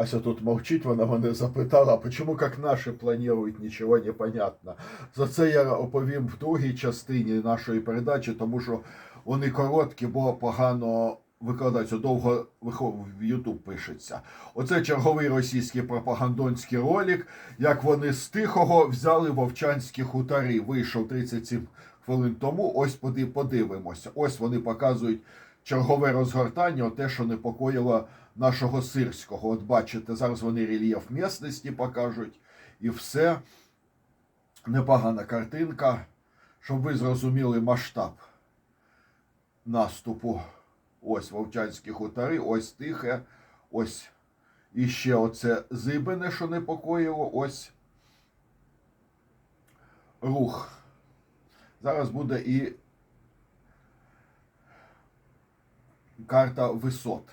Ася тут мовчить, вона мене запитала, а чому як наші планують, нічого не понятно. За це я оповім в другій частині нашої передачі, тому що вони короткі, бо погано викладаються, довго в YouTube пишеться. Оце черговий російський пропагандонський ролик, як вони з тихого взяли вовчанські хутори. Вийшов 37 хвилин тому. Ось поди- подивимося. Ось вони показують чергове розгортання, те, що непокоїло нашого сирського. От бачите, зараз вони рельєф місцевості покажуть і все. Непогана картинка, щоб ви зрозуміли масштаб наступу. Ось Вовчанські хутори, ось тихе, ось іще оце зибине, що непокоїло, ось рух. Зараз буде і карта висот.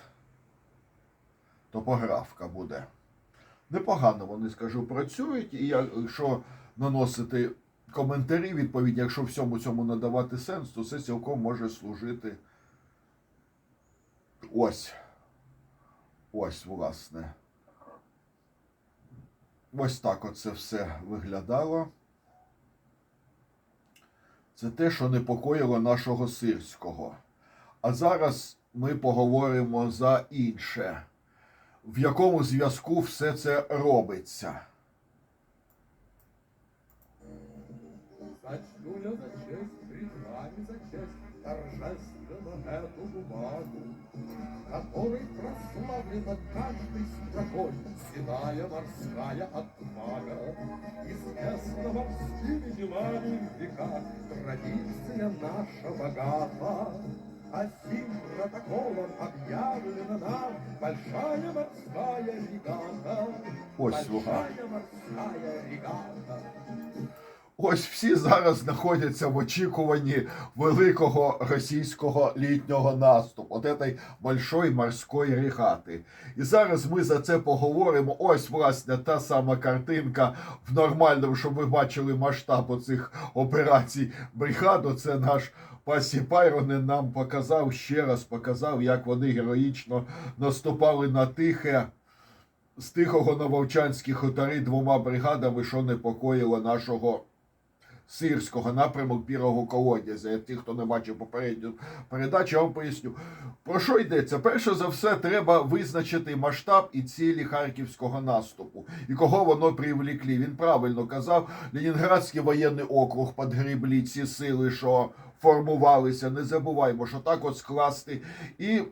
Топографка буде. Непогано вони, скажу, працюють. І якщо наносити коментарі, відповідь, якщо всьому цьому надавати сенс, то це цілком може служити. Ось. Ось, власне. Ось так оце все виглядало. Це те, що непокоїло нашого сирського. А зараз ми поговоримо за інше. В якому зв'язку все це робиться? Сочту я за честь, пред за честь, торжественно эту бумагу, которой прославлена каждой строкой седая морская отвага. Известна морскими делами в веках традиция наша богата. А сим протоколом объявлена нам большая морская регата. Слуга. Большая морская регата. Ось всі зараз знаходяться в очікуванні великого російського літнього наступу, от этой большої морської регати. І зараз ми за це поговоримо. Ось, власне, та сама картинка в нормальному, щоб ви бачили масштаб оцих операцій бригаду. Це наш Пасі Пайронен нам показав ще раз показав, як вони героїчно наступали на тихе з тихого на Вовчанські хутори двома бригадами, що непокоїло нашого сирського напрямок Бірого колодязя. Ті, хто не бачив попередню передачу, я вам поясню. Про що йдеться? Перше за все, треба визначити масштаб і цілі харківського наступу, і кого воно привлеклі. Він правильно казав, Ленінградський воєнний округ підгріблі ці сили, що формувалися. Не забуваймо, що так от скласти. І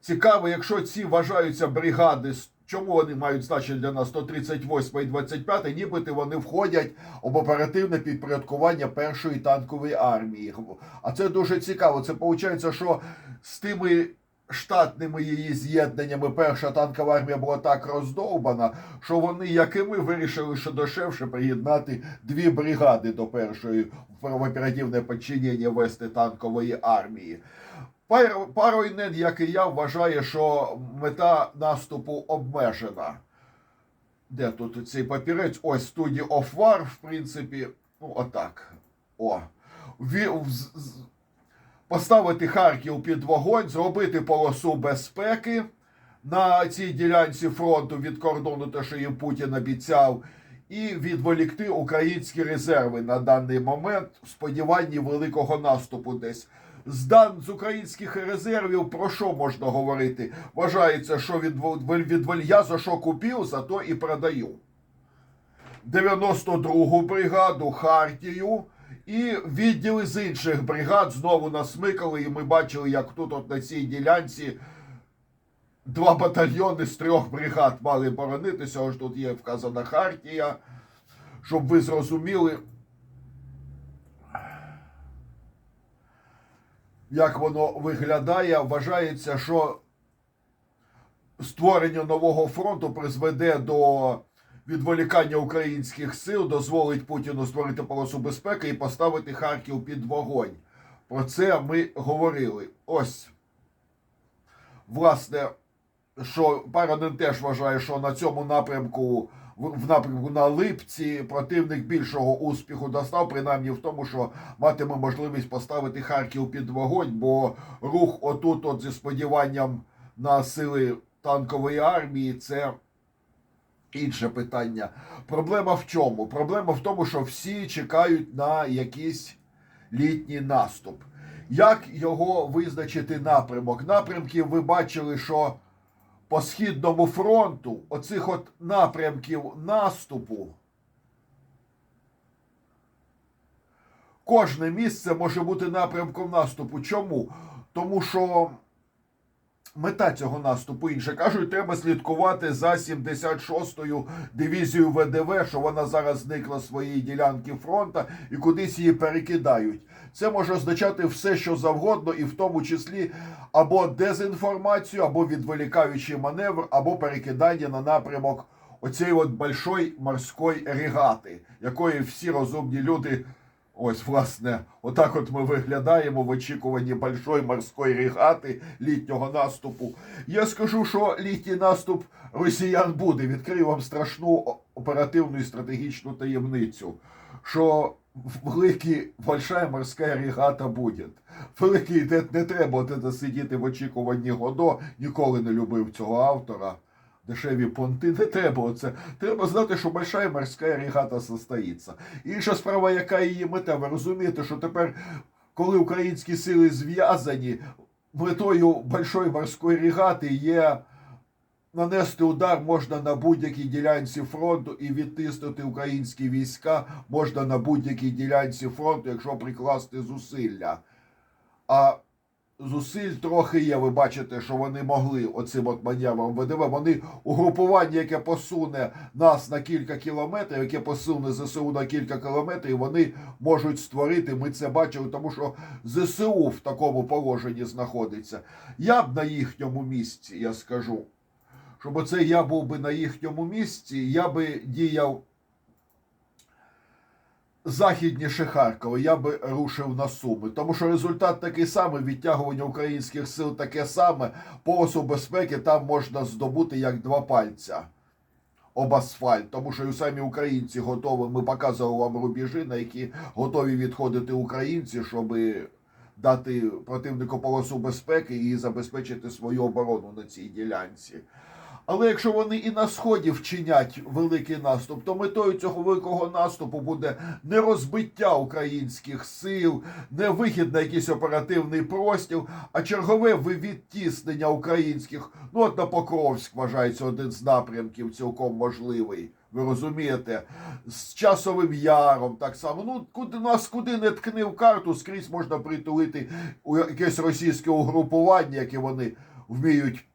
Цікаво, якщо ці вважаються бригади, чому вони мають значення для нас 138 і 25, нібито вони входять в оперативне підпорядкування першої танкової армії. А це дуже цікаво. Це виходить, що з тими штатними її з'єднаннями перша танкова армія була так роздовбана, що вони, як і ми, вирішили, що дешевше приєднати дві бригади до першої в оперативне підчинення вести танкової армії. Пар- Паройнен, як і я, вважає, що мета наступу обмежена. Де тут цей папірець? Ось Study of War, в принципі, ну отак. О. В- з- Поставити Харків під вогонь, зробити полосу безпеки на цій ділянці фронту від кордону, те, що їм Путін обіцяв, і відволікти українські резерви на даний момент в сподіванні великого наступу десь. З дан з українських резервів про що можна говорити? Вважається, що від, від, я за що купив, за то і продаю. 92-гу бригаду Хартію і відділи з інших бригад знову насмикали, і ми бачили, як тут от на цій ділянці два батальйони з трьох бригад мали боронитися. Ось тут є вказана Хартія, щоб ви зрозуміли, як воно виглядає. Вважається, що створення нового фронту призведе до відволікання українських сил, дозволить Путіну створити полосу безпеки і поставити Харків під вогонь. Про це ми говорили. Ось. Власне, що Паронен теж вважає, що на цьому напрямку, в напрямку на Липці, противник більшого успіху достав, принаймні в тому, що матиме можливість поставити Харків під вогонь, бо рух отут, от зі сподіванням на сили танкової армії, це інше питання. Проблема в чому? Проблема в тому, що всі чекають на якийсь літній наступ. Як його визначити напрямок? Напрямків ви бачили, що по Східному фронту оцих от напрямків наступу. Кожне місце може бути напрямком наступу. Чому? Тому що мета цього наступу інша. Кажуть, треба слідкувати за 76-ю дивізією ВДВ, що вона зараз зникла з своєї ділянки фронту і кудись її перекидають. Це може означати все, що завгодно, і в тому числі або дезінформацію, або відволікаючий маневр, або перекидання на напрямок оцієї от большої морської регати, якої всі розумні люди. Ось, власне, отак от ми виглядаємо в очікуванні большої морської регати літнього наступу. Я скажу, що літній наступ росіян буде. Відкрию вам страшну оперативну і стратегічну таємницю, що великий большая морська регата буде. Великий не, не треба от сидіти в очікуванні Годо. Ніколи не любив цього автора. Дешеві понти не треба оце. Треба знати, що большая морська регата состоїться. Інша справа, яка її мета, ви розумієте, що тепер, коли українські сили зв'язані, метою большої морської регати є нанести удар можна на будь-якій ділянці фронту і відтиснути українські війська можна на будь-якій ділянці фронту, якщо прикласти зусилля. А зусиль трохи є. Ви бачите, що вони могли оцим от маневром ВДВ. Вони угрупування, яке посуне нас на кілька кілометрів, яке посуне ЗСУ на кілька кілометрів, вони можуть створити. Ми це бачили, тому що ЗСУ в такому положенні знаходиться. Я б на їхньому місці, я скажу, щоб оце я був би на їхньому місці, я би діяв західніше Харкова, я би рушив на Суми. Тому що результат такий самий, відтягування українських сил таке саме, полосу безпеки там можна здобути як два пальця. Об асфальт, тому що і самі українці готові. Ми показували вам рубежі, на які готові відходити українці, щоб дати противнику полосу безпеки і забезпечити свою оборону на цій ділянці. Але якщо вони і на сході вчинять великий наступ, то метою цього великого наступу буде не розбиття українських сил, не вихід на якийсь оперативний простір, а чергове відтіснення українських. Ну от на Покровськ вважається один з напрямків, цілком можливий. Ви розумієте, з часовим яром так само. Ну куди нас куди не ткни в карту, скрізь можна притулити у якесь російське угрупування, яке вони вміють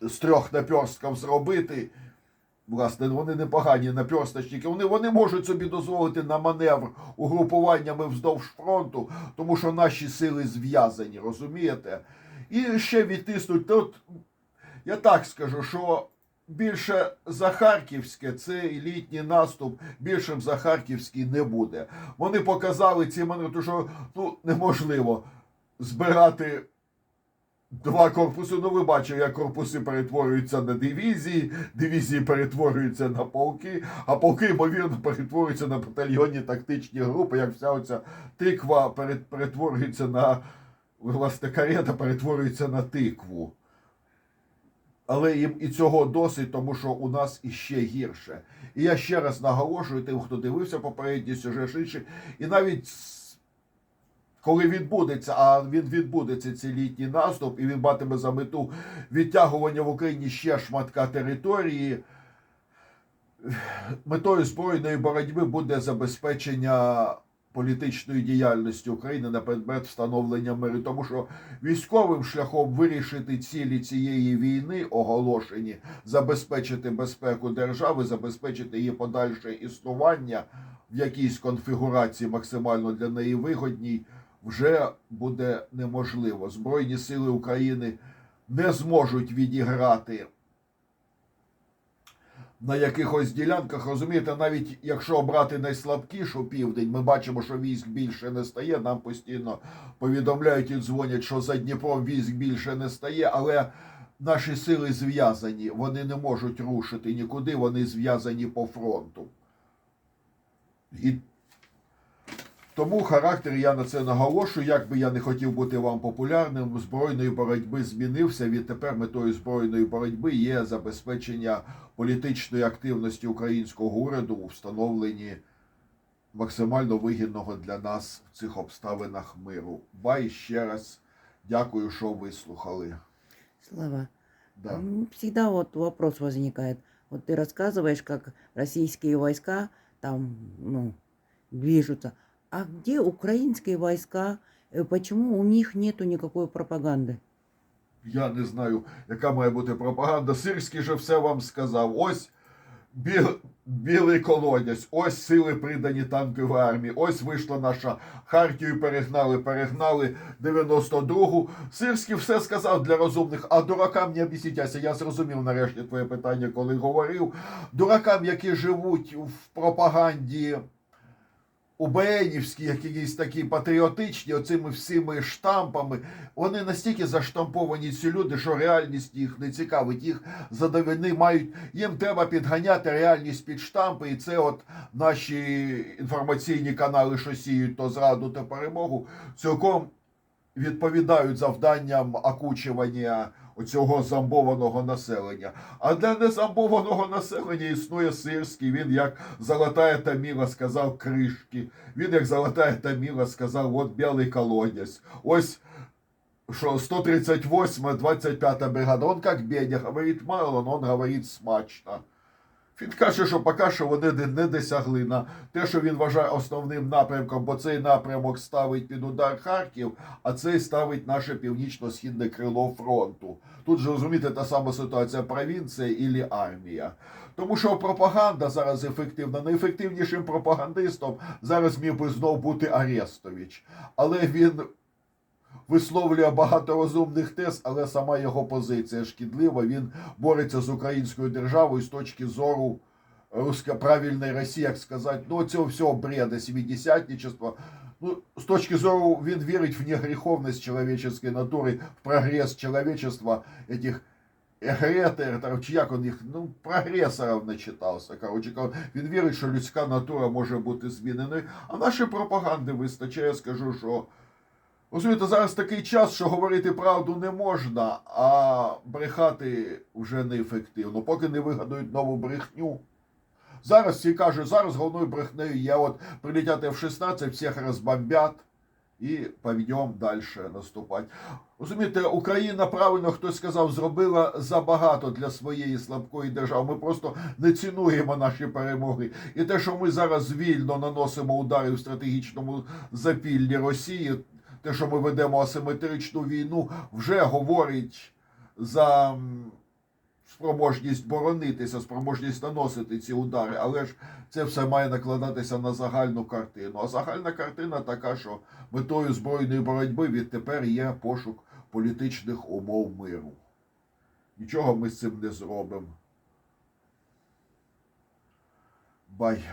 з трьох наперстків зробити. Власне, вони непогані наперсточники. Вони, вони можуть собі дозволити на маневр угрупуваннями вздовж фронту, тому що наші сили зв'язані, розумієте? І ще відтиснуть. Тут я так скажу, що більше за Харківське цей літній наступ більшим за Харківський не буде. Вони показали ці маневри, що ну, неможливо збирати. Два корпуси, ну ви бачили, як корпуси перетворюються на дивізії, дивізії перетворюються на полки, а полки, ймовірно, перетворюються на батальйонні тактичні групи, як вся оця тиква перетворюється на власне карета перетворюється на тикву. Але їм і цього досить, тому що у нас іще гірше. І я ще раз наголошую тим, хто дивився попередні сюжети, і навіть коли відбудеться, а він відбудеться цей літній наступ, і він матиме за мету відтягування в Україні ще шматка території. Метою збройної боротьби буде забезпечення політичної діяльності України на предмет встановлення миру, тому що військовим шляхом вирішити цілі цієї війни, оголошені, забезпечити безпеку держави, забезпечити її подальше існування в якійсь конфігурації максимально для неї вигодній, вже буде неможливо. Збройні сили України не зможуть відіграти на якихось ділянках, розумієте, навіть якщо обрати найслабкішу південь, ми бачимо, що військ більше не стає. Нам постійно повідомляють і дзвонять, що за Дніпром військ більше не стає, але наші сили зв'язані, вони не можуть рушити нікуди, вони зв'язані по фронту. І Тому характер я на це наголошую. Як би я не хотів бути вам популярним, збройної боротьби змінився. Відтепер метою збройної боротьби є забезпечення політичної активності українського уряду у встановленні максимально вигідного для нас в цих обставинах миру. Бай ще раз дякую, що вислухали. Слава, Да. всегда вот вопрос возникает. Вот ты рассказываешь, как российские войска там, ну, движутся. А где украинские войска? Э, Почему у них нету никакой пропаганды? Я не знаю, яка має бути пропаганда. Сирський же все вам сказав. Ось біл, білий колодязь, ось сили придані танкової армії, ось вийшла наша Хартію, перегнали, перегнали 92-гу. Сирський все сказав для розумних, а дуракам не обісітяся. Я зрозумів нарешті твоє питання, коли говорив. Дуракам, які живуть в пропаганді УБНівські, якісь такі патріотичні, оцими всіми штампами, вони настільки заштамповані ці люди, що реальність їх не цікавить. Їх задовини мають, їм треба підганяти реальність під штампи, і це от наші інформаційні канали, що сіють то зраду, то перемогу, цілком відповідають завданням окучування оцього замбованого населення. А для незамбованого населення існує сирський. Він як золотая Таміла сказав кришки. Він як золотая Таміла сказав, от білий колодязь. Ось що 138 25 бригада. Он как Бедя говорить мало, но он говорить смачно. Він каже, що поки що вони не- досягли на те, що він вважає основним напрямком, бо цей напрямок ставить під удар Харків, а цей ставить наше північно-східне крило фронту. Тут же розумієте, та сама ситуація провінція і армія. Тому що пропаганда зараз ефективна. Найефективнішим пропагандистом зараз міг би знов бути Арестович. Але він висловлює багато розумних тез, але сама його позиція шкідлива. Він бореться з українською державою з точки зору правильної Росії, як сказати, ну цього всього бреда, сімідесятничества. Ну, з точки зору він вірить в негріховність чоловічої натури, в прогрес человечества, этих егретерів, чи як він їх, ну, прогресорів не читався. Коротше, він вірить, що людська натура може бути зміненою. А нашої пропаганди вистачає, скажу, що Розумієте, зараз такий час, що говорити правду не можна, а брехати вже неефективно, поки не вигадають нову брехню. Зараз всі кажуть, зараз головною брехнею є от прилетять F-16, всіх розбомбять і поведемо далі наступати. Розумієте, Україна правильно хтось сказав, зробила забагато для своєї слабкої держави. Ми просто не цінуємо наші перемоги. І те, що ми зараз вільно наносимо удари в стратегічному запіллі Росії, те, що ми ведемо асиметричну війну, вже говорить за спроможність боронитися, спроможність наносити ці удари. Але ж це все має накладатися на загальну картину. А загальна картина така, що метою збройної боротьби відтепер є пошук політичних умов миру. Нічого ми з цим не зробимо. Бай.